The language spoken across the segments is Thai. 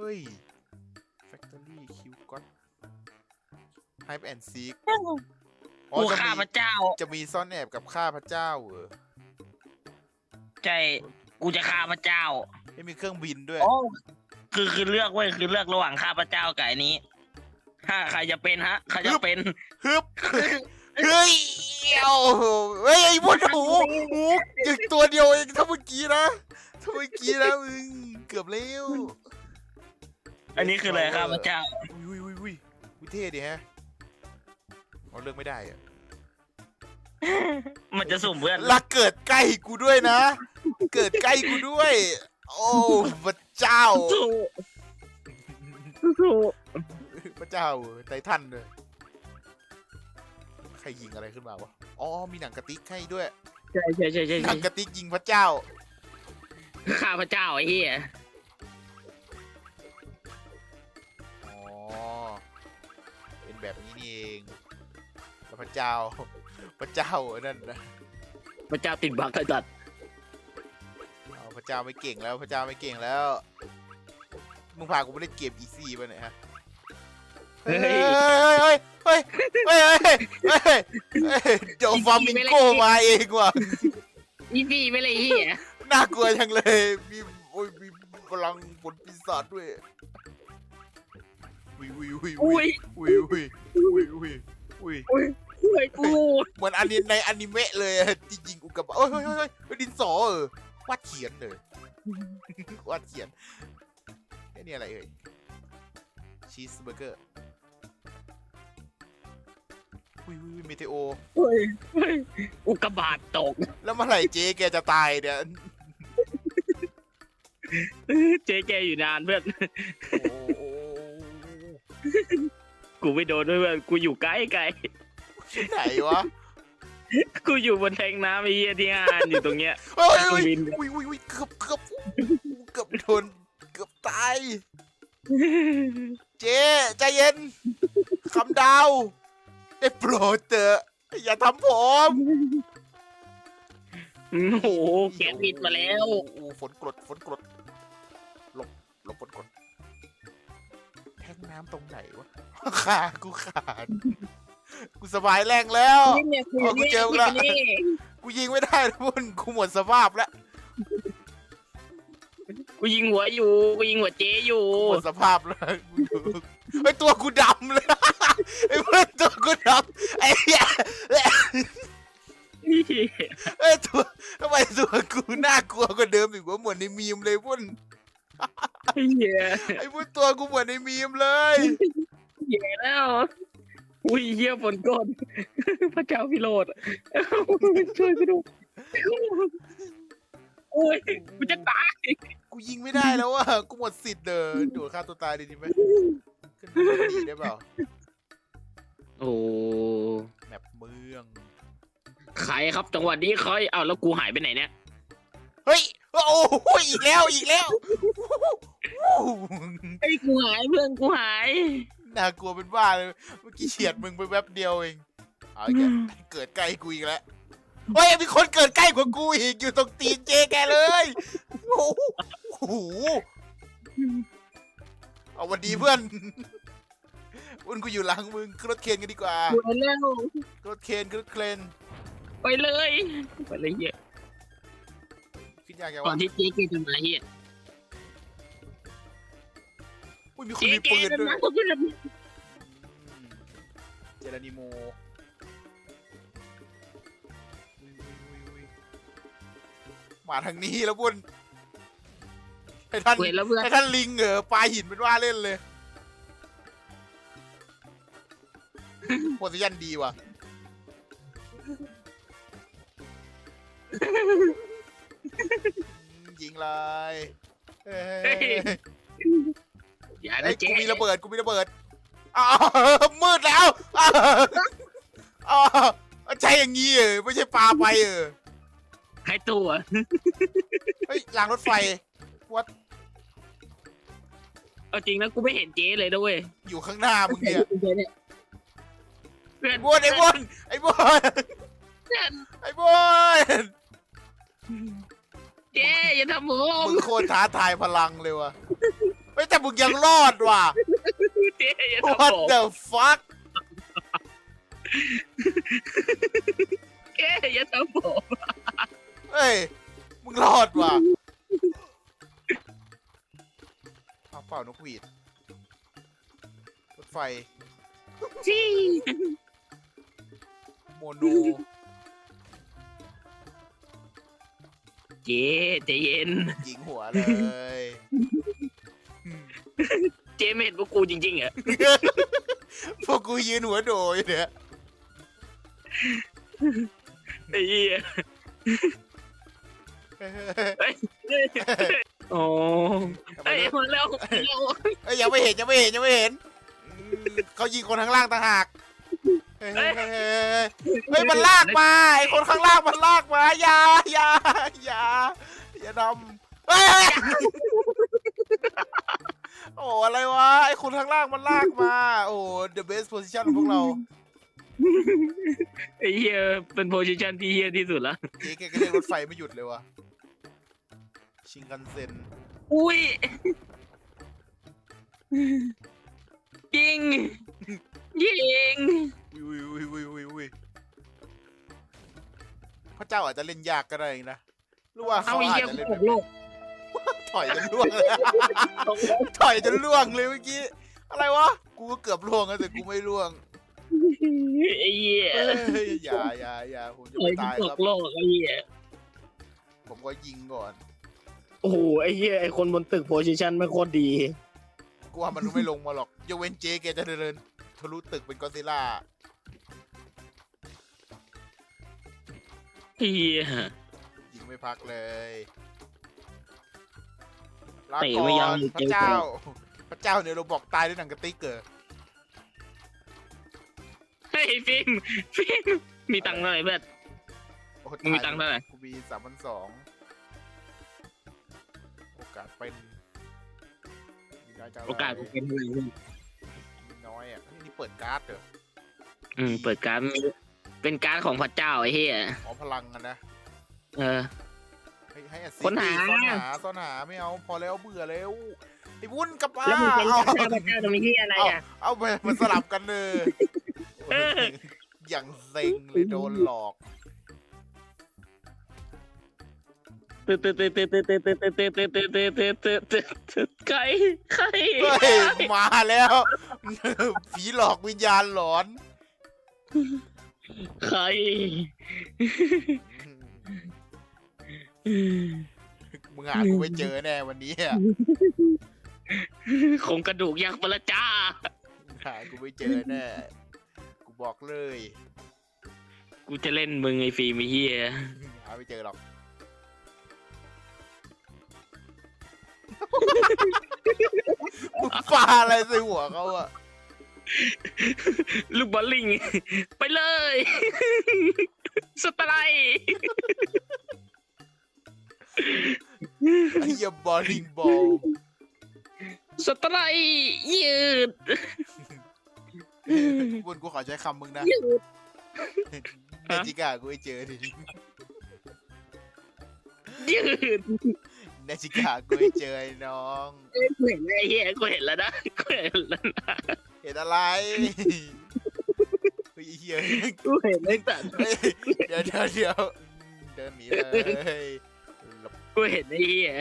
ฮ้ย Factory Q God Hype and Seek อ๋อกูจะข้าพมีเจ้า จะมีซ่อนแอบกับข้าพระเจ้าเออใจกูจะฆ่าพระเจ้า ไม่มีเครื่องบินด้วย โอ้คือคือเลือกเว้ยคือเลือกระหว่างข้าพเจ้ากับไอ้นี้ ถ้าใครจะเป็นฮะ ใครจะเป็น ฮึบเฮ้ยเอ้าเฮ้ยไอ้บนหูหูอีกตัวเดียวเองถ้าเมื่อกี้นะถ้าเมื่อกี้นะมึงเกือบแล้ว อันนี้คืออะไรข้าพเจ้าอุ้ยอุ้ยอุ้ยวิเท่ดิฮะเราเลือกไม่ได้อะมันจะสุ่มเพื่อนลักเกิดใกล้กูด้วยนะ เกิดใกล้กูด้วย โอ้พระเจ้าสู้สู้พระเจ้าไททันเลยใครยิงอะไรขึ้นมาวะ อ๋อ มีหนังกระติกให้ด้วย ใช่ใช่ใช่ใช่หนังกระติกยิงพระเจ้า ข้าพเจ้าไอ้เหี้ย แบบนี้นี่เองแล้วพระเจ้า พระเจ้านั่นนะพระเจ้าติดบักไอ้สัตว์เอาพระเจ้าไม่เก่งแล้ว พระเจ้าไม่เก่งแล้ว มึงพากูไปเล่นเกมอีซี่ป่ะเนี่ยฮะ เฮ้ย เฮ้ย เฮ้ย เฮ้ย เฮ้ย เฮ้ยเฮ้ยเฮ้ยเดี๋ยวฟามิงโกมาเองว่ะ อีซี่ไม่เลยไอ้เหี้ยน่ากลัวจังเลย มี โอ้ย มีพลังผลปีศาจด้วย วิววิววิวอุ้ยวิววิววิววิววิวอุ้ยกูเหมือนอันนี้ในอนิเมะเลยอะจริงๆอุกกาบาตเฮ้ยเฮ้ยเฮ้ยเฮ้ยดินสอเออวาดเขียนเลยวาดเขียนไอ้นี่อะไรเอ่ยชีสเบอร์เกอร์วิววิวเมเทโอเฮ้ยเฮ้ยอุกกาบาตตก แล้วเมื่อไหร่เจ๊แกจะตายเนี่ยเจ๊แกอยู่นานเพื่อนโอ้โห กูไม่โดนด้วยเพื่อนกูอยู่ใกล้ไกลที่ไหนวะกูอยู่บนแทงน้ำไอ้เหี้ยที่งานอยู่ตรงเนี้ย เฮ้ยเฮ้ยวินวิววิววิวเกือบเกือบเกือบโดนเกือบตาย เจ๊ใจเย็นคำดาว ได้โปรดเถอะอย่าทำผม โอ้โหแขนบิดมาแล้ว โอ้โหฝนกรดฝนกรดหลบหลบฝนกรดแทง น้ำตรงไหนวะ ขากูขาด กูสบายแรงแล้ว นี่เนี่ยกูอ๋อกูเจอมึงละนี่กูยิงไม่ได้ทุกคนกูหมดสภาพแล้ว กูยิงหัวอยู่กูยิงหัวเจ๊อยู่หมดสภาพแล้วกูดูไอยตัวกูดำเลยไอ้เพื่อนตัวกูดำไอ้เหี้ยไอ้ยตัวทำไมตัวกูน่ากลัวกว่าเดิมอีกวะเหมือนในมีมเลยพุ่น เหี้ยไอ้พุ่นตัวกูเหมือนในมีมเลยแย่แล้วอุ้ยเหี้ยฝนกดพระเจ้าพิโรธช่วยกูดูโอ้ยกูจะตาย กูยิงไม่ได้แล้วอะกูหมดสิทธิ์เดินโดดฆ่าตัวตายดีดีไหมขึ้นไปดีได้เปล่าโอ้แมปเมือง ใครครับจังหวะนี้ใครอ้าวแล้วกูหายไปไหนเนี่ย เฮ้ย โอ้โหอีกแล้วอีกแล้วไอ้ยกูหายเพื่อนกูหาย น่ากลัวเป็นบ้าเลยเมื่อกี้เฉียดมึงไปแวบเดียวเองเอาอีกแล้วเกิดใกล้กูอีกแล้วเฮ้ยมีคนเกิดใกล้กว่ากูอีกอยู่ตรงตีนเจแกเลยโอ้โหเอาวันดีเพื่อนอุ่นกูอยู่หลังมึงขึ้นรถเคนกันดีกว่าไปแล้วขึ้นรถเคนขึ้นรถเครนไปเลยไปเลยเหี้ยขึ้น ยากแกก่อวะนที่เจ๊แกจะมาเหี้ยอุ้ยมีคนเจ๊มีแกปืนจะด้วยมาเขาจะอืมเจรานิโมอุ้ยอุ้ยอุ้ยอุ้ยมาทางนี้แล้วบุญให้ท่านเว้ยแล้วเพื่อนให้ท่านลิงเหรอปลาหินเป็นว่าเล่นเลยโพสิชันดีว่ะ ยิงเลยเฮ้ยอย่าไอ้นะยเจ๊กูมีระเบิดกูมีระเบิดอ้าวมืดแล้วอ้าวอ้าวใช่อย่างงี้เออไม่ใช่ปลาไปเออใครตัวเฮ้ยรางรถไฟวัดเอาจริงนะกูไม่เห็นเจ๊เลยนะเว้ยอยู่ข้างหน้ามึงเนี่ยเพื่อนไอ้บวนไอ้บวนไอ้บวนเพื่อนไอ้บวน เจ๊อย่าทำผมมึงโคตรท้าทายพลังเลยว่ะเฮ้ยแต่มึงยังรอดว่ะ เจ๊อย่าทำ What ผม the fuck เจ๊อย่าทำผมเฮ้ย มึงรอดว่ะเอาเปล่านกหวีดรถไฟ จี้โมโน เจ๊ใจเย็น ยิงหัวเลย เจ๊ไม่เห็นพวกกูจริงๆอะพวกกูยืนหัวโดยเนี่ยไอ้เหี้ยโอ้ไอ้ยมาแล้วมาแล้ว เอ้ยยังไม่เห็นยังไม่เห็นยังไม่เห็นอืมเขายิงคนข้างล่างต่างหาก เฮ้ยเฮ้ยเฮ้ยเฮ้ยเฮ้ยมันลากมาไอคนข้างล่างมันลากมาอย่าอย่าอย่าอย่าดำเฮ้ยเฮ้ยโอ้อะไรวะไอคนข้างล่างมันลากมา โอ้ the best position ของพวกเราไอ้เหี้ยเป็นโพสิชันที่เหี้ยที่สุดละเจ๊แกก็เรียกรถไฟไม่หยุดเลยวะชิงกันเซ็นอุ้ยยิง ยิงวิววิววิววิววิวพระเจ้าอาจจะเล่นยากก็ได้นะหรือว่าเอาเขาไอ้อาจเหี้ยจะเล่นตกโลกถอยจนล่วงเลย ถอยจนล่วงเลยเมื่อกี้ อะไรวะ กูก็เกือบล่วงแล้วแต่กูไม่ล่วงไอ้เหี้ยเอ้ยอย่าอย่าอย่าผมจะไอ้ไม่ตายตคกรับโลกไอ้เหี้ยผมก็ยิงก่อน โอ้โหไอ้เหี้ยไอ้คนบนตึกโพสิชันไม่โคตรดี กูว่ามันไม่ลงมาหรอกยกเว้นเจแกจะเดิน ทะลุตึกเป็นกอดซิลล่าไอ้เหี้ยยิงไม่พักเลยลาเตะก่ไม่ยั้องนเลยพระเจ้า พระเจ้าเนี่ยเราบอกตายด้วยหนังกระติกเกอร์เฮ้ยฟิล์มฟิล์มมีตังค์เท่าไหร่เพื่อนโอ้มึงมีตังค์เท่าไหร่กูมีสามพันสองโอกาสเป็นมีน้อยจังเลยโอกาสกูเป็นเท่าไหร่เพื่อ นมีน้อยอะเฮ้ยนี่เปิดการ์ดเหรออืม เปิดการดมีเป็นการดของพระเจ้าไอ้เหี้ยอ๋อพลังกันนะเออ ให้ให้อัดค้นหา ซ่อนหาซ่อนหาไม่เอาพอแล้วเบื่อแล้วไอ้วุ้นกลับมาแล้วมึงเป็นเอาพระเจ้าพระเจ้าจะมีที่อะไรอะ เอาไปมันสลับกันเลยเออ อย่างเซ็งเลยโดนหลอก ตึ๊ดตึ๊ดตึ๊ดตึ๊ดตึ๊ดตึ๊ดตึ๊ดตึ๊ดตึ๊ดตึ๊ดตึ๊ดตึ๊ดตึ๊ดตึ๊ดใครใครเฮ้ยมาแล้ว ผีหลอกวิญญาณหลอน ใครมึงหากูไม่เจอแน่วันนี้อะคงกระดูกยักษ์ปะละจ้า มึงหากูไม่เจอแน่ กูบอกเลย กูจะเล่นมึงไอ้ฟิล์มไอ้เหี้ยหาไม่เจอหรอก ปาอะไรใส่หัวเขาอะลูกบอลลิง ไปเลย สไตรค์ไอ้เหี้ยบอลลิงบอลสไตรค์ยืดบนกูขอใช้คำมึงนะยืดเนจิกากูไม่เจอดิยืด เนจิกากูไม่เจอไอ้น้องกูเห็นไอ้เหี้ยกูเห็นแล้วนะกูเห็นแล้วนะเห็นอะไรเฮ้ยไอ้เหี้ยกูเห็นไอ้สัตว์เฮ้ยเดี๋ยวเดี๋ยวเดี๋ยวเดินหนีเลยหลบกูเห็นไอ้เหี้ย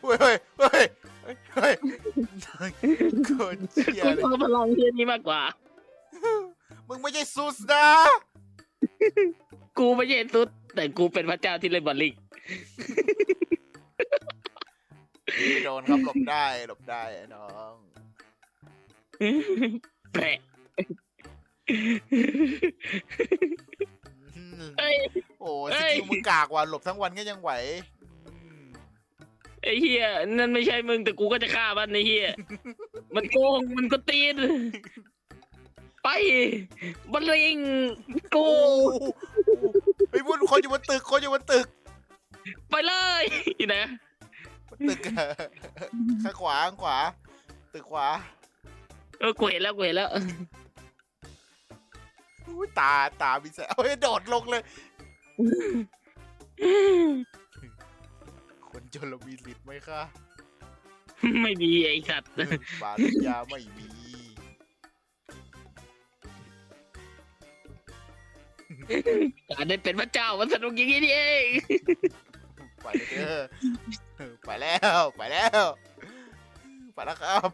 เฮ้ยเฮ้ยเฮ้ยเฮ้ยเฮ้ยโคตรเชี่ยกูเลย ชอบพลังเหี้ยนี้มากกว่า มึงไม่ใช่ซูสนะ กูไม่ใช่สุด แต่กูเป็นพระเจ้าที่เล่นบอลลิง ไม่โดนครับหลบได้ หลบได้ไอ้น้องแปะอืมเอ้ย โอ้เอ้สยกิลมึงกากว่ะหลบทั้งวันก็ยังไหวอืมไอ้เหี้ยนั่นไม่ใช่มึงแต่กูก็จะฆ่ามันไอ้เหี้ยมันโกงมันก็ตีน ไปบอลลิงกู โอ้ไอ้ยพุ่นคนอยู่บนตึกคนอยู่บนตึก ไปเลยอยู่ไหนบนตึกอะข้างขวาข้างขวา ตึกขวาเออกูเห็นแล้วกูเห็นแล้วอุ๊ยตาตามีแสงเฮ้ยโดดลงเลย คนจนเรามีสิทธิ์ไหมคะไม่มีไอ้สัตว์ปาญญาไม่มีการได้เป็นพระเจ้ามันสนุกอย่างนี้นี่เอง ไปเลยเด้อไปแล้วไปแล้วไปแล้วครับ